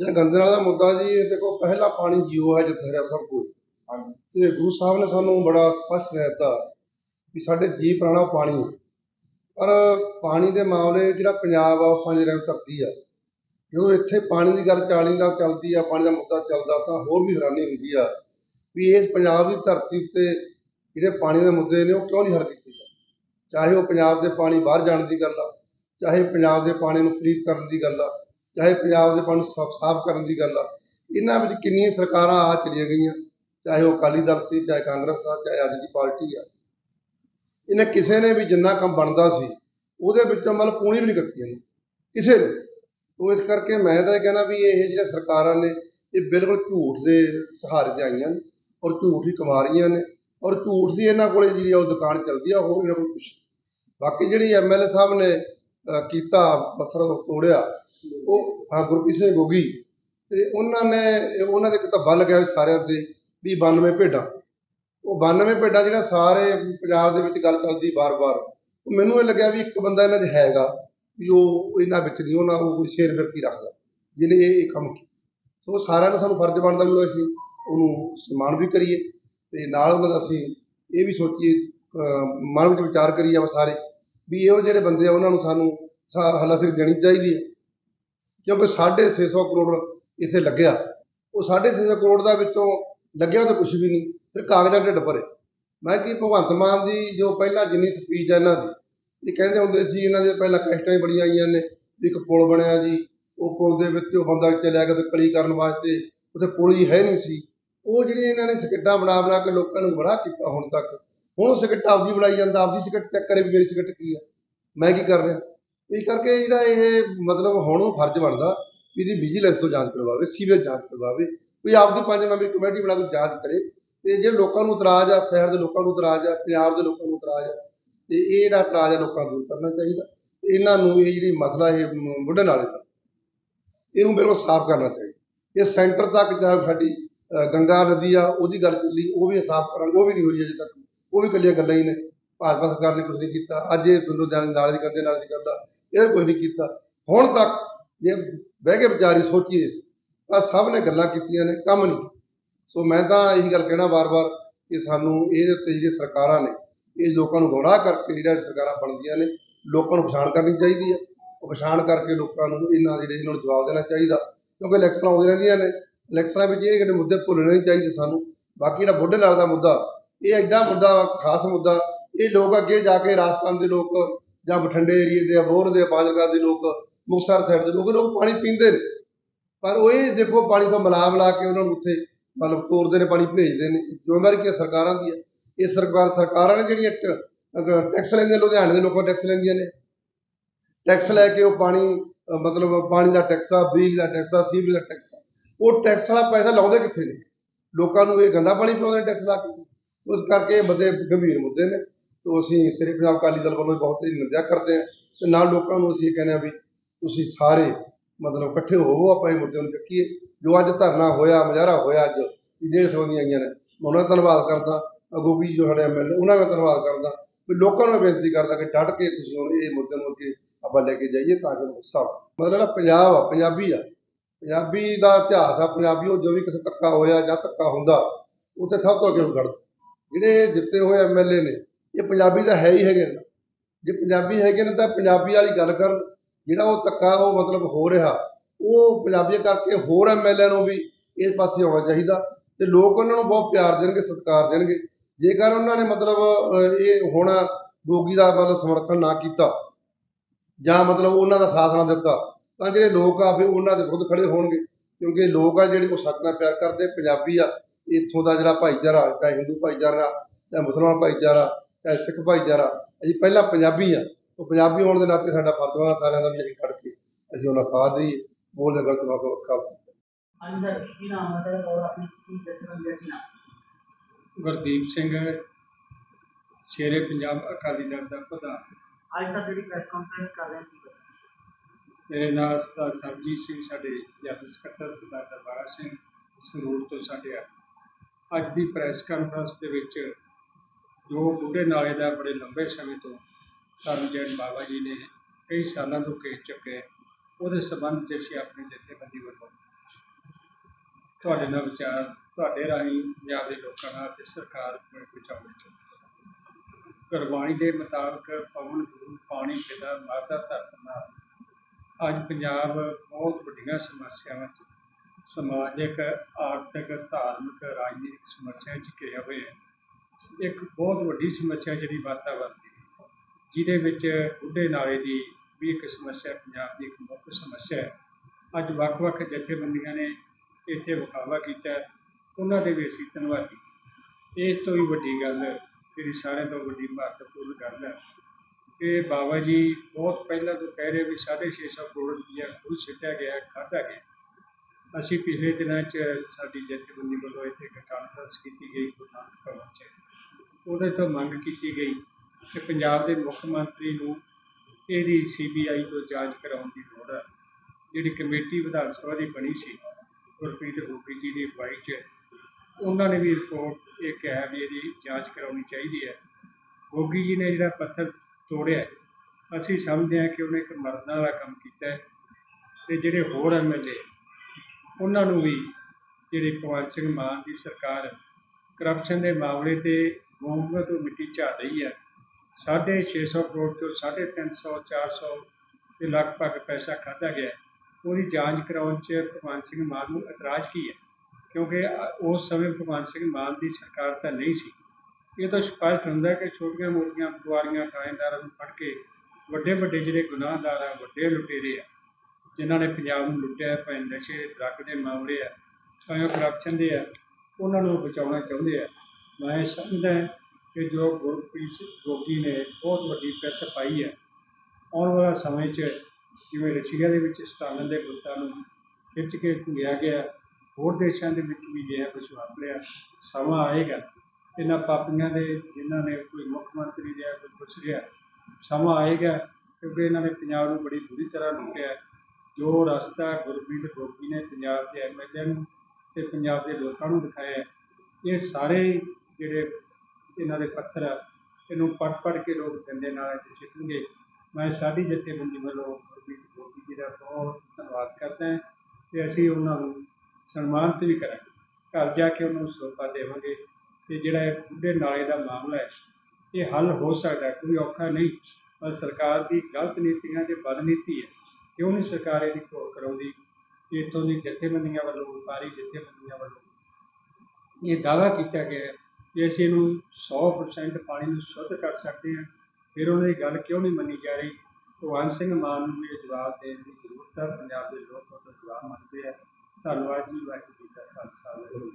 ਜਿਹੜਾ ਗੰਦੇ ਨਾਲੇ ਦਾ ਮੁੱਦਾ ਜੀ ਇਹ ਦੇਖੋ ਪਹਿਲਾ ਪਾਣੀ ਜੀਓ ਹੈ ਜਿੱਥੇ ਰਿਹਾ ਸਭ ਕੁਝ। ਹਾਂਜੀ। ਤੇ ਗੁਰੂ ਸਾਹਿਬ ਨੇ ਸਾਨੂੰ ਬੜਾ ਸਪਸ਼ਟ ਕਹਿ ਦਿੱਤਾ ਵੀ ਸਾਡੇ ਜੀ ਪ੍ਰਾਣਾ ਪਾਣੀ ਹੈ। ਪਰ ਪਾਣੀ ਦੇ ਮਾਮਲੇ ਜਿਹੜਾ ਪੰਜਾਬ ਆ ਉਹ ਪੰਜ ਰੈਮ ਧਰਤੀ ਆ ਜਦੋਂ ਇੱਥੇ ਪਾਣੀ ਦੀ ਗੱਲ ਚਾਲੀ ਦਾ ਚੱਲਦੀ ਆ ਪਾਣੀ ਦਾ ਮੁੱਦਾ ਚੱਲਦਾ ਤਾਂ ਹੋਰ ਵੀ ਹੈਰਾਨੀ ਹੁੰਦੀ ਆ ਵੀ ਇਸ ਪੰਜਾਬ ਦੀ ਧਰਤੀ ਉੱਤੇ ਜਿਹੜੇ ਪਾਣੀ ਦੇ ਮੁੱਦੇ ਨੇ ਉਹ ਕਿਉਂ ਨਹੀਂ ਹੱਲ ਕੀਤੇ ਜਾਂਦੇ? ਚਾਹੇ ਉਹ ਪੰਜਾਬ ਦੇ ਪਾਣੀ ਬਾਹਰ ਜਾਣ ਦੀ ਗੱਲ ਆ ਚਾਹੇ ਪੰਜਾਬ ਦੇ ਪਾਣੀ ਨੂੰ ਪਲੀਤ ਕਰਨ ਦੀ ਗੱਲ ਆ ਚਾਹੇ ਪੰਜਾਬ ਦੇ ਪਾਣੀ ਸਾਫ਼ ਸਾਫ਼ ਕਰਨ ਦੀ ਗੱਲ ਆ, ਇਹਨਾਂ ਵਿੱਚ ਕਿੰਨੀਆਂ ਸਰਕਾਰਾਂ ਆ ਚਲੀਆਂ ਗਈਆਂ, ਚਾਹੇ ਉਹ ਅਕਾਲੀ ਦਲ ਸੀ, ਚਾਹੇ ਕਾਂਗਰਸ ਆ, ਚਾਹੇ ਅੱਜ ਦੀ ਪਾਰਟੀ ਆ। ਇਹਨੇ ਕਿਸੇ ਨੇ ਵੀ ਜਿੰਨਾ ਕੰਮ ਬਣਦਾ ਸੀ, ਉਹਦੇ ਵਿੱਚੋਂ ਮਤਲਬ ਪੂਣੀ ਵੀ ਨਹੀਂ ਕੱਤੀ ਇਹਨੇ ਕਿਸੇ ਨੇ। ਤੋ ਇਸ ਕਰਕੇ ਮੈਂ ਤਾਂ ਇਹ ਕਹਿਣਾ ਵੀ ਇਹ ਜਿਹੜੇ ਸਰਕਾਰਾਂ ਨੇ, ਇਹ ਬਿਲਕੁਲ ਝੂਠ ਦੇ ਸਹਾਰੇ ਤੇ ਆਈਆਂ ਨੇ ਔਰ ਝੂਠ ਹੀ ਕਮਾ ਰਹੀਆਂ ਨੇ ਔਰ ਝੂਠ ਦੀ ਇਹਨਾਂ ਕੋਲੇ ਜਿਹੜੀ ਆ ਉਹ ਦੁਕਾਨ ਚੱਲਦੀ ਆ ਹੋਰ ਇਹਨਾਂ ਕੋਲ ਕੁਛ ਬਾਕੀ ਜਿਹੜੀ ਐਮਐਲਏ ਸਾਹਿਬ ਨੇ ਕੀਤਾ ਪੱਥਰ ਤੋੜਿਆ ਉਹ, ਹਾਂ, ਗੁਰਪ੍ਰੀਤ ਸਿੰਘ ਗੋਗੀ ਅਤੇ ਉਹਨਾਂ ਨੇ, ਉਹਨਾਂ ਦੇ ਇੱਕ ਧੱਬਾ ਲੱਗਿਆ ਹੋਇਆ ਸਾਰਿਆਂ ਤੇ ਵੀ 92 ਭੇਡਾਂ। ਉਹ 92 ਭੇਡਾਂ ਜਿਹੜਾ ਸਾਰੇ ਪੰਜਾਬ ਦੇ ਵਿੱਚ ਗੱਲ ਚੱਲਦੀ ਵਾਰ ਵਾਰ ਮੈਨੂੰ ਇਹ ਲੱਗਿਆ ਵੀ ਇੱਕ ਬੰਦਾ ਇਹਨਾਂ 'ਚ ਹੈਗਾ ਵੀ ਉਹ ਇਹਨਾਂ ਵਿੱਚ ਨਹੀਂ, ਉਹਨਾਂ ਉਹ ਕੋਈ ਸ਼ੇਰ ਫਿਰਤੀ ਰੱਖਦਾ, ਜਿਹਨੇ ਇਹ ਇਹ ਕੰਮ ਕੀਤਾ। ਸੋ ਸਾਰਿਆਂ ਦਾ ਸਾਨੂੰ ਫਰਜ਼ ਬਣਦਾ ਵੀ ਅਸੀਂ ਉਹਨੂੰ ਸਨਮਾਨ ਵੀ ਕਰੀਏ ਅਤੇ ਨਾਲ ਉਹਨਾਂ ਦਾ ਅਸੀਂ ਇਹ ਵੀ ਸੋਚੀਏ ਮਨ ਵਿੱਚ ਵਿਚਾਰ ਕਰੀਏ ਆਪਾਂ ਸਾਰੇ ਵੀ ਇਹੋ ਜਿਹੜੇ ਬੰਦੇ ਆ, ਉਹਨਾਂ ਨੂੰ ਸਾਨੂੰ ਹਲਾਸਰੀ ਦੇਣੀ ਚਾਹੀਦੀ ਹੈ। ਕਿਉਂਕਿ 650 ਕਰੋੜ ਇੱਥੇ ਲੱਗਿਆ। ਉਹ 650 ਕਰੋੜ ਦਾ ਵਿੱਚੋਂ ਲੱਗਿਆ ਤਾਂ ਕੁਝ ਵੀ ਨਹੀਂ, ਫਿਰ ਕਾਗਜ਼ਾਂ ਢਿੱਡ ਭਰੇ ਮੈਂ ਕਿ ਭਗਵੰਤ ਮਾਨ ਦੀ ਜੋ ਪਹਿਲਾਂ ਜਿੰਨੀ ਸਪੀਚ ਹੈ ਇਹਨਾਂ ਦੀ, ਇਹ ਕਹਿੰਦੇ ਹੁੰਦੇ ਸੀ ਇਹਨਾਂ ਦੇ ਪਹਿਲਾਂ ਕੈਸਟਾਂ ਹੀ ਬੜੀਆਂ ਆਈਆਂ ਨੇ, ਵੀ ਇੱਕ ਪੁਲ ਬਣਿਆ ਜੀ, ਉਹ ਪੁਲ ਦੇ ਵਿੱਚ ਉਹ ਬੰਦਾ ਚਲਿਆ ਗਿਆ ਤੇ ਕਲੀ ਕਰਨ ਵਾਸਤੇ ਉੱਥੇ ਪੁਲ ਹੀ ਹੈ ਨਹੀਂ ਸੀ। ਉਹ ਜਿਹੜੇ ਇਹਨਾਂ ਨੇ ਸਕਿੱਟਾਂ ਬਣਾ ਬਣਾ ਕੇ ਲੋਕਾਂ ਨੂੰ ਗੁੰਮਰਾਹ ਕੀਤਾ ਹੁਣ ਤੱਕ, ਹੁਣ ਉਹ ਸਕਿੱਟ ਆਪਦੀ ਬਣਾਈ ਜਾਂਦਾ, ਆਪਦੀ ਸਕਿੱਟ ਚੈੱਕ ਕਰੇ ਵੀ ਮੇਰੀ ਸਕਿੱਟ ਕੀ ਆ। ਮੈਂ ਕੀ ਕਰ ਰਿਹਾ? ਇਸ ਕਰਕੇ ਜਿਹੜਾ ਇਹ ਮਤਲਬ ਹੁਣ ਉਹ ਫਰਜ਼ ਬਣਦਾ ਵੀ ਇਹਦੀ ਵਿਜੀਲੈਂਸ ਤੋਂ ਜਾਂਚ ਕਰਵਾਵੇ, ਸੀਵਰੇਜ ਜਾਂਚ ਕਰਵਾਵੇ, ਕੋਈ ਆਪਦੀ ਪੰਜ ਮੈਂਬਰੀ ਕਮੇਟੀ ਬਣਾ ਕੇ ਜਾਂਚ ਕਰੇ ਤੇ ਜਿਹੜੇ ਲੋਕਾਂ ਨੂੰ ਇਤਰਾਜ਼ ਆ, ਸ਼ਹਿਰ ਦੇ ਲੋਕਾਂ ਨੂੰ ਇਤਰਾਜ਼ ਆ, ਪੰਜਾਬ ਦੇ ਲੋਕਾਂ ਨੂੰ ਇਤਰਾਜ਼ ਆ, ਤੇ ਇਹ ਜਿਹੜਾ ਇਤਰਾਜ਼ ਆ ਲੋਕਾਂ ਨੂੰ ਦੂਰ ਕਰਨਾ ਚਾਹੀਦਾ ਇਹਨਾਂ ਨੂੰ ਇਹ ਜਿਹੜੀ ਮਸਲਾ ਇਹ ਮ- ਵਾਲੇ ਦਾ, ਇਹਨੂੰ ਬਿਲਕੁਲ ਸਾਫ਼ ਕਰਨਾ ਚਾਹੀਦਾ। ਇਹ ਸੈਂਟਰ ਤੱਕ ਚਾਹੇ ਸਾਡੀ ਗੰਗਾ ਨਦੀ ਆ, ਉਹਦੀ ਗੱਲ ਚੱਲੀ, ਉਹ ਵੀ ਸਾਫ਼ ਕਰਾਂਗੇ, ਉਹ ਵੀ ਨਹੀਂ ਹੋਈ ਅਜੇ ਤੱਕ, ਉਹ ਵੀ ਇਕੱਲੀਆਂ ਗੱਲਾਂ ਹੀ ਨੇ। ਭਾਜਪਾ ਸਰਕਾਰ ਨੇ ਕੁਝ ਨਹੀਂ ਕੀਤਾ। ਅੱਜ ਇਹ ਪਿੰਡੋਂ ਜਾਣ ਨਾਲ ਦੀ ਕਰਦੇ, ਨਾਲ ਦੀ ਕਰਦਾ। ਇਹ ਕੁਝ ਨਹੀਂ ਕੀਤਾ। ਹੁਣ ਤੱਕ ਜੇ ਬਹਿ ਕੇ ਵਿਚਾਰੀ ਸੋਚੀਏ, ਤਾਂ ਸਭ ਨੇ ਗੱਲਾਂ ਕੀਤੀਆਂ ਨੇ, ਕੰਮ ਨਹੀਂ ਕੀਤਾ। ਸੋ ਮੈਂ ਤਾਂ ਇਹੀ ਗੱਲ ਕਹਿਣਾ ਵਾਰ-ਵਾਰ ਕਿ ਸਾਨੂੰ ਇਹਦੇ ਉੱਤੇ ਜਿਹੜੀਆਂ ਸਰਕਾਰਾਂ ਨੇ, ਇਹ ਲੋਕਾਂ ਨੂੰ ਗੁੰਮਰਾਹ ਕਰਕੇ ਜਿਹੜਾ ਸਰਕਾਰਾਂ ਬਣਦੀਆਂ ਨੇ, ਲੋਕਾਂ ਨੂੰ ਪਛਾਣ ਕਰਨੀ ਚਾਹੀਦੀ ਹੈ ਉਹ ਪਛਾਣ ਕਰਕੇ ਲੋਕਾਂ ਨੂੰ ਇਹਨਾਂ ਜਿਹੜੇ ਇਹਨਾਂ ਨੂੰ ਜਵਾਬ ਦੇਣਾ ਚਾਹੀਦਾ, ਕਿਉਂਕਿ ਇਲੈਕਸ਼ਨਾਂ ਆਉਂਦੀਆਂ ਰਹਿੰਦੀਆਂ ਨੇ। ਇਲੈਕਸ਼ਨਾਂ ਵਿੱਚ ਇਹ ਜਿਹੜੇ ਮੁੱਦੇ ਭੁੱਲਣੇ ਨਹੀਂ ਚਾਹੀਦੇ ਸਾਨੂੰ। ਬਾਕੀ ਜਿਹੜਾ ਬੁੱਢੇ ਲਾਲ ਦਾ ਮੁੱਦਾ, ਇਹ ਐਡਾ ਮੁੱਦਾ ਖਾਸ ਮੁੱਦਾ ਇਹ ਲੋਕ ਅੱਗੇ ਜਾ ਕੇ ਰਾਜਸਥਾਨ ਦੇ ਲੋਕ ਜਾਂ ਬਠਿੰਡੇ ਏਰੀਏ ਦੇ ਅਬੋਹਰ ਦੇ ਬਾਜਗਾ ਦੇ ਲੋਕ ਮੁਕਤਸਰ ਸਾਈਡ ਦੇ ਲੋਕ ਲੋਕ ਪਾਣੀ ਪੀਂਦੇ ਨੇ। ਪਰ ਉਹ ਇਹ ਦੇਖੋ ਪਾਣੀ ਤੋਂ ਮਿਲਾ ਮਿਲਾ ਕੇ ਉਹਨਾਂ ਨੂੰ ਉੱਥੇ ਮਤਲਬ ਤੋਰਦੇ ਨੇ, ਪਾਣੀ ਭੇਜਦੇ ਨੇ। ਜ਼ਿੰਮੇਵਾਰੀ ਕੀ ਸਰਕਾਰਾਂ ਦੀ ਹੈ। ਇਹ ਸਰਕਾਰ, ਸਰਕਾਰਾਂ ਨੇ ਜਿਹੜੀਆਂ ਟੈਕਸ ਲੈਂਦੀਆਂ, ਲੁਧਿਆਣੇ ਦੇ ਲੋਕਾਂ ਟੈਕਸ ਲੈਂਦੀਆਂ ਨੇ। ਟੈਕਸ ਲੈ ਕੇ ਉਹ ਪਾਣੀ ਮਤਲਬ ਪਾਣੀ ਦਾ ਟੈਕਸ ਆ, ਬਿਜਲੀ ਦਾ ਟੈਕਸ ਆ, ਸੀਵਰੇਜ ਦਾ ਟੈਕਸ ਆ। ਉਹ ਟੈਕਸ ਵਾਲਾ ਪੈਸਾ ਲਾਉਂਦੇ ਕਿੱਥੇ ਨੇ? ਲੋਕਾਂ ਨੂੰ ਇਹ ਗੰਦਾ ਪਾਣੀ ਪਿਆਉਂਦੇ ਨੇ ਟੈਕਸ ਲਾ ਕੇ। ਉਸ ਕਰਕੇ ਇਹ ਬੰਦੇ ਗੰਭੀਰ ਮੁੱਦੇ ਨੇ। ਤੋਂ ਅਸੀਂ ਸਿਰੇ ਪੰਜਾਬ ਅਕਾਲੀ ਦਲ ਵੱਲੋਂ ਬਹੁਤ ਹੀ ਨਿੰਦਿਆ ਕਰਦੇ ਹਾਂ ਤੇ ਨਾਲ ਲੋਕਾਂ ਨੂੰ ਅਸੀਂ ਇਹ ਕਹਿੰਦੇ ਹਾਂ ਵੀ ਤੁਸੀਂ ਸਾਰੇ ਮਤਲਬ ਇਕੱਠੇ ਹੋਵੋ, ਆਪਾਂ ਇਹ ਮੁੱਦੇ ਨੂੰ ਚੱਕੀਏ। ਜੋ ਅੱਜ ਧਰਨਾ ਹੋਇਆ, ਮੁਜ਼ਾਹਰਾ ਹੋਇਆ ਅੱਜ ਜਿਹਦੇ ਸੰਬੰਧੀ ਆਈਆਂ ਨੇ। ਮੈਂ ਉਹਨਾਂ ਦਾ ਧੰਨਵਾਦ ਕਰਦਾ ਅਗੋਗੀ ਜੋ ਸਾਡੇ ਐਮਐਲਏ ਉਹਨਾਂ ਦਾ ਧੰਨਵਾਦ ਕਰਦਾ। ਵੀ ਲੋਕਾਂ ਨੂੰ ਬੇਨਤੀ ਕਰਦਾ ਕਿ ਡਟ ਕੇ ਤੁਸੀਂ ਹੁਣ ਇਹ ਮੁੱਦੇ ਨੂੰ ਅੱਗੇ ਆਪਾਂ ਲੈ ਕੇ ਜਾਈਏ ਤਾਂ ਕਿ ਸਭ ਮਤਲਬ ਜਿਹੜਾ ਪੰਜਾਬ ਆ, ਪੰਜਾਬੀ ਆ। ਪੰਜਾਬੀ ਦਾ ਇਤਿਹਾਸ ਆ, ਪੰਜਾਬੀ ਉਹ ਜੋ ਵੀ ਕਿਸੇ ਧੱਕਾ ਹੋਇਆ ਜਾਂ ਧੱਕਾ ਹੁੰਦਾ ਉੱਥੇ ਸਭ ਤੋਂ ਅੱਗੇ ਖੜਦਾ ਜਿਹੜੇ ਜਿੱਤੇ ਹੋਏ ਐਮਐਲਏ ਨੇ ਇਹ ਪੰਜਾਬੀ ਤਾਂ ਹੈ ਹੀ ਹੈਗੇ ਨੇ। ਜੇ ਪੰਜਾਬੀ ਹੈਗੇ ਨੇ ਤਾਂ ਪੰਜਾਬੀ ਵਾਲੀ ਗੱਲ ਕਰਨ। ਜਿਹੜਾ ਉਹ ਧੱਕਾ, ਉਹ ਮਤਲਬ ਹੋ ਰਿਹਾ। ਉਹ ਪੰਜਾਬੀ ਕਰਕੇ ਹੋਰ ਐਮਐਲਏ ਨੂੰ ਵੀ ਇਸ ਪਾਸੇ ਆਉਣਾ ਚਾਹੀਦਾ ਤੇ ਲੋਕ ਉਹਨਾਂ ਨੂੰ ਬਹੁਤ ਪਿਆਰ ਦੇਣਗੇ, ਸਤਿਕਾਰ ਦੇਣਗੇ। ਜੇਕਰ ਉਹਨਾਂ ਨੇ ਮਤਲਬ ਇਹ ਹੁਣ ਗੋਗੀ ਦਾ ਮਤਲਬ ਸਮਰਥਨ ਨਾ ਕੀਤਾ ਜਾਂ ਮਤਲਬ ਉਹਨਾਂ ਦਾ ਸਾਥ ਨਾ ਦਿੱਤਾ, ਤਾਂ ਜਿਹੜੇ ਲੋਕ ਆ ਵੀ ਉਹਨਾਂ ਦੇ ਵਿਰੁੱਧ ਖੜੇ ਹੋਣਗੇ। ਕਿਉਂਕਿ ਲੋਕ ਆ ਜਿਹੜੇ ਉਹ ਸੱਚ ਨਾਲ ਪਿਆਰ ਕਰਦੇ, ਪੰਜਾਬੀ ਆ। ਇੱਥੋਂ ਦਾ ਜਿਹੜਾ ਭਾਈਚਾਰਾ, ਚਾਹੇ ਹਿੰਦੂ ਭਾਈਚਾਰਾ ਚਾਹੇ ਮੁਸਲਮਾਨ ਭਾਈਚਾਰਾ ਚਾਹੇ ਸਿੱਖ ਭਾਈਚਾਰਾ ਅਸੀਂ ਪਹਿਲਾਂ ਪੰਜਾਬੀ ਆ ਉਹ ਪੰਜਾਬੀ ਹੋਣ ਦੇ ਨਾਤੇ ਸਾਡਾ ਫਰਜ਼ ਵਾ ਸਾਰਿਆਂ ਦਾ ਵੀ ਅਸੀਂ ਖੜ ਕੇ ਅਸੀਂ ਉਹਨਾਂ ਦਾ ਸਾਥ ਦੇਈਏ ਬੋਲਦੇ ਗਲਤ ਨਾ ਕਰੋ ਖਾਲਸਾ। ਹਾਂਜੀ ਸਰ ਕੀ ਨਾਮ ਹੈ ਸਰ? ਔਰ ਆਪਣੀ ਕੀ ਜਥੇਬੰਦੀ ਦਾ ਕੀ ਨਾਮ? ਗੁਰਦੀਪ ਸਿੰਘ ਸ਼ੇਰੇ ਪੰਜਾਬ ਅਕਾਲੀ ਦਲ ਦਾ ਪ੍ਰਧਾਨ। ਅੱਜ ਸਰ ਜਿਹੜੀ ਪ੍ਰੈਸ ਕਾਨਫਰੰਸ ਕਰ ਰਹੇ ਪਤਾ? ਮੇਰੇ ਨਾਲ ਸਰਦਾਰ ਸਰਜੀਤ ਸਿੰਘ ਸਾਡੇ ਜਨਰਲ ਸਕੱਤਰ ਸਰਦਾਰ ਦਰਬਾਰਾ ਸਿੰਘ ਸੰਗਰੂਰ ਤੋਂ ਸਾਡੇ ਅੱਜ ਦੀ ਪ੍ਰੈਸ ਕਾਨਫਰੰਸ ਦੇ ਵਿੱਚ ਜੋ ਬੁੱਢੇ ਨਾਲੇ ਦਾ ਬੜੇ ਲੰਬੇ ਸਮੇਂ ਤੋਂ ਧਰਮਜਨ ਬਾਬਾ ਜੀ ਨੇ ਕਈ ਸਾਲਾਂ ਤੋਂ ਕੇਸ ਚੱਕਿਆ ਉਹਦੇ ਸਬੰਧ 'ਚ ਅਸੀਂ ਆਪਣੀ ਜਥੇਬੰਦੀ ਵੱਲੋਂ ਤੁਹਾਡੇ ਨਾਲ ਵਿਚਾਰ, ਤੁਹਾਡੇ ਰਾਹੀਂ ਪੰਜਾਬ ਦੇ ਲੋਕਾਂ ਨਾਲ ਤੇ ਸਰਕਾਰ ਕੋਲ ਪਹੁੰਚਾਉਣੇ ਚਾਹੀਦੇ ਗੁਰਬਾਣੀ ਦੇ ਮੁਤਾਬਕ ਪਵਨ ਗੁਰੂ ਪਾਣੀ ਪਿਤਾ ਮਾਤਾ ਧਰਤ ਨਾਲ ਅੱਜ ਪੰਜਾਬ ਬਹੁਤ ਵੱਡੀਆਂ ਸਮੱਸਿਆਵਾਂ 'ਚ ਸਮਾਜਿਕ, ਆਰਥਿਕ, ਧਾਰਮਿਕ, ਰਾਜਨੀਤਿਕ ਸਮੱਸਿਆ 'ਚ ਘਿਰਿਆ ਹੋਇਆ ਹੈ। ਇੱਕ ਬਹੁਤ ਵੱਡੀ ਸਮੱਸਿਆ ਜਿਹੜੀ ਵਾਤਾਵਰਨ ਦੀ ਜਿਹਦੇ ਵਿੱਚ ਬੁੱਢੇ ਨਾਲੇ ਦੀ ਵੀ ਇੱਕ ਸਮੱਸਿਆ, ਪੰਜਾਬ ਦੀ ਇੱਕ ਮੁੱਖ ਸਮੱਸਿਆ ਹੈ। ਅੱਜ ਵੱਖ-ਵੱਖ ਜਥੇਬੰਦੀਆਂ ਨੇ ਇੱਥੇ ਵਿਖਾਵਾ ਕੀਤਾ ਉਹਨਾਂ ਦੇ ਵੀ ਅਸੀਂ ਧੰਨਵਾਦੀ ਇਸ ਤੋਂ ਵੀ ਵੱਡੀ ਗੱਲ ਜਿਹੜੀ ਸਾਰਿਆਂ ਤੋਂ ਵੱਡੀ ਮਹੱਤਵਪੂਰਨ ਗੱਲ ਹੈ ਕਿ ਬਾਬਾ ਜੀ ਬਹੁਤ ਪਹਿਲਾਂ ਤੋਂ ਕਹਿ ਰਹੇ ਵੀ 650 ਕਰੋੜ ਰੁਪਇਆ ਖੁਦ ਸਿੱਟਿਆ ਗਿਆ, ਖਾਧਾ ਗਿਆ। ਅਸੀਂ ਪਿਛਲੇ ਦਿਨਾਂ 'ਚ ਸਾਡੀ ਜਥੇਬੰਦੀ ਵੱਲੋਂ ਇੱਥੇ ਇੱਕ ਕਾਨਫਰੰਸ ਕੀਤੀ ਗਈ ਗੁਰੂ ਨਾਨਕ ਭਵਨ 'ਚ। ਉਹਦੇ ਤੋਂ ਮੰਗ ਕੀਤੀ ਗਈ ਕਿ ਪੰਜਾਬ ਦੇ ਮੁੱਖ ਮੰਤਰੀ ਨੂੰ ਇਹਦੀ ਸੀ ਬੀ ਆਈ ਤੋਂ ਜਾਂਚ ਕਰਾਉਣ ਦੀ ਲੋੜ ਹੈ। ਜਿਹੜੀ ਕਮੇਟੀ ਵਿਧਾਨ ਸਭਾ ਦੀ ਬਣੀ ਸੀ, ਗੁਰਪ੍ਰੀਤ ਗੋਗੀ ਜੀ ਦੀ ਅਗਵਾਈ 'ਚ, ਉਹਨਾਂ ਨੇ ਵੀ ਰਿਪੋਰਟ ਇਹ ਕਿਹਾ ਵੀ ਇਹਦੀ ਜਾਂਚ ਕਰਾਉਣੀ ਚਾਹੀਦੀ ਹੈ। ਗੋਗੀ ਜੀ ਨੇ ਜਿਹੜਾ ਪੱਥਰ ਤੋੜਿਆ, ਅਸੀਂ ਸਮਝਦੇ ਹਾਂ ਕਿ ਉਹਨੇ ਇੱਕ ਮਰਦਾਂ ਵਾਲਾ ਕੰਮ ਕੀਤਾ ਹੈ ਤੇ ਜਿਹੜੇ ਹੋਰ ਐਮਐਲਏ ਉਹਨਾਂ ਨੂੰ ਵੀ ਜਿਹੜੀ ਭਗਵੰਤ ਸਿੰਘ ਮਾਨ ਦੀ ਸਰਕਾਰ ਕਰਪਸ਼ਨ ਦੇ ਮਾਮਲੇ ਤੇ ਗਊਆਂ ਤੋਂ ਮਿੱਟੀ ਝਾੜ ਰਹੀ ਹੈ। ਸਾਢੇ ਛੇ ਸੌ ਕਰੋੜ ਤੋਂ ਸਾਢੇ ਤਿੰਨ ਸੌ, ਚਾਰ ਸੌ ਦੇ ਲਗਭਗ ਪੈਸਾ ਖਾਧਾ ਗਿਆ ਉਹਦੀ ਜਾਂਚ ਕਰਾਉਣ 'ਚ ਭਗਵੰਤ ਸਿੰਘ ਮਾਨ ਨੂੰ ਇਤਰਾਜ਼ ਕੀ ਹੈ? ਕਿਉਂਕਿ ਉਸ ਸਮੇਂ ਭਗਵੰਤ ਸਿੰਘ ਮਾਨ ਦੀ ਸਰਕਾਰ ਤਾਂ ਨਹੀਂ ਸੀ। ਇਹ ਤਾਂ ਸਪਸ਼ਟ ਹੁੰਦਾ ਕਿ ਛੋਟੀਆਂ ਮੋਟੀਆਂ ਪਟਵਾਰੀਆਂ ਥਾਣੇਦਾਰਾਂ ਨੂੰ ਫੜ ਕੇ ਵੱਡੇ ਵੱਡੇ ਜਿਹੜੇ ਗੁਨਾਹਦਾਰ ਆ, ਵੱਡੇ ਲੁਟੇਰੇ ਆ, ਜਿਨ੍ਹਾਂ ਨੇ ਪੰਜਾਬ ਨੂੰ ਲੁੱਟਿਆ, ਭਾਵੇਂ ਨਸ਼ੇ, ਡਰੱਗ ਦੇ ਮਾਮਲੇ ਆ, ਭਾਵੇਂ ਕਰਪਸ਼ਨ ਦੇ ਆ, ਉਹਨਾਂ ਨੂੰ ਬਚਾਉਣਾ ਚਾਹੁੰਦੇ ਆ। ਮੈਂ ਸਮਝਦਾ ਕਿ ਜੋ ਗੁਰਪ੍ਰੀਤ ਸਿੰਘ ਗੋਗੀ ਨੇ ਬਹੁਤ ਵੱਡੀ ਪਿੱਤ ਪਾਈ ਹੈ, ਆਉਣ ਵਾਲਾ ਸਮੇਂ 'ਚ ਜਿਵੇਂ ਰਸ਼ੀਆ ਦੇ ਵਿੱਚ ਸਟਾਲਨ ਦੇ ਬੁੱਤਾਂ ਨੂੰ ਖਿੱਚ ਕੇ ਲਿਆ ਗਿਆ, ਹੋਰ ਦੇਸ਼ਾਂ ਦੇ ਵਿੱਚ ਵੀ ਇਹ ਕੁਝ ਵਾਪਰਿਆ, ਸਮਾਂ ਆਏਗਾ। ਇਹਨਾਂ ਪਾਪੀਆਂ ਦੇ ਜਿਨ੍ਹਾਂ ਨੇ ਕੋਈ ਮੁੱਖ ਮੰਤਰੀ ਰਿਹਾ ਕੋਈ ਕੁਛ ਰਿਹਾ, ਸਮਾਂ ਆਏਗਾ ਕਿਉਂਕਿ ਇਹਨਾਂ ਨੇ ਪੰਜਾਬ ਨੂੰ ਬੜੀ ਬੁਰੀ ਤਰ੍ਹਾਂ ਲੁੱਟਿਆ। ਜੋ ਰਸਤਾ ਗੁਰਪ੍ਰੀਤ ਗੋਗੀ ਨੇ ਪੰਜਾਬ ਦੇ ਐਮਐਲਏ ਨੂੰ ਤੇ ਪੰਜਾਬ ਦੇ ਲੋਕਾਂ ਨੂੰ ਦਿਖਾਇਆ, ਇਹ ਸਾਰੇ ਜਿਹੜੇ ਇਹਨਾਂ ਦੇ ਪੱਥਰ ਆ, ਇਹਨੂੰ ਪੜ ਪੜ ਕੇ ਲੋਕ ਗੰਦੇ ਨਾਲੇ ਚ ਸਿੱਟਣਗੇ। ਮੈਂ ਸਾਡੀ ਜਥੇਬੰਦੀ ਵੱਲੋਂ ਗੁਰਪ੍ਰੀਤ ਗੋਗੀ ਜੀ ਦਾ ਬਹੁਤ ਧੰਨਵਾਦ ਕਰਦਾ ਹਾਂ ਤੇ ਅਸੀਂ ਉਹਨਾਂ ਨੂੰ ਸਨਮਾਨਿਤ ਵੀ ਕਰਾਂਗੇ। ਘਰ ਜਾ ਕੇ ਉਹਨਾਂ ਨੂੰ ਸੌਂਪਾ ਦੇਵਾਂਗੇ ਤੇ ਜਿਹੜਾ ਇਹ ਬੁੱਢੇ ਨਾਲੇ ਦਾ ਮਾਮਲਾ ਹੈ, ਇਹ ਹੱਲ ਹੋ ਸਕਦਾ ਕੋਈ ਔਖਾ ਨਹੀਂ। ਪਰ ਸਰਕਾਰ ਦੀ ਗਲਤ ਨੀਤੀਆਂ ਤੇ ਬਦਨੀਤੀ ਹੈ। ਕਿਉਂ ਨਹੀਂ ਸਰਕਾਰ ਇਹਦੀ ਘੋਲ ਕਰਾਉਂਦੀ? ਇੱਥੋਂ ਦੀ ਜਥੇਬੰਦੀਆਂ ਵੱਲੋਂ, ਵਪਾਰੀ ਜਥੇਬੰਦੀਆਂ ਵੱਲੋਂ ਇਹ ਦਾਅਵਾ ਕੀਤਾ ਗਿਆ ਕਿ ਅਸੀਂ ਇਹਨੂੰ 100% ਪਾਣੀ ਨੂੰ ਸ਼ੁੱਧ ਕਰ ਸਕਦੇ ਹਾਂ। ਫਿਰ ਉਹਨਾਂ ਦੀ ਗੱਲ ਕਿਉਂ ਨਹੀਂ ਮੰਨੀ ਜਾ ਰਹੀ? ਭਗਵੰਤ ਸਿੰਘ ਮਾਨ ਨੂੰ ਵੀ ਇਹ ਜਵਾਬ ਦੇਣ ਦੀ ਜ਼ਰੂਰਤ ਹੈ ਪੰਜਾਬ ਦੇ ਲੋਕ ਉਹਦਾ ਜਵਾਬ ਮੰਗਦੇ ਆ। ਧੰਨਵਾਦ ਜੀ, ਵਾਹਿਗੁਰੂ ਜੀ ਦਾ ਖਾਲਸਾ, ਵਾਹਿਗੁਰੂ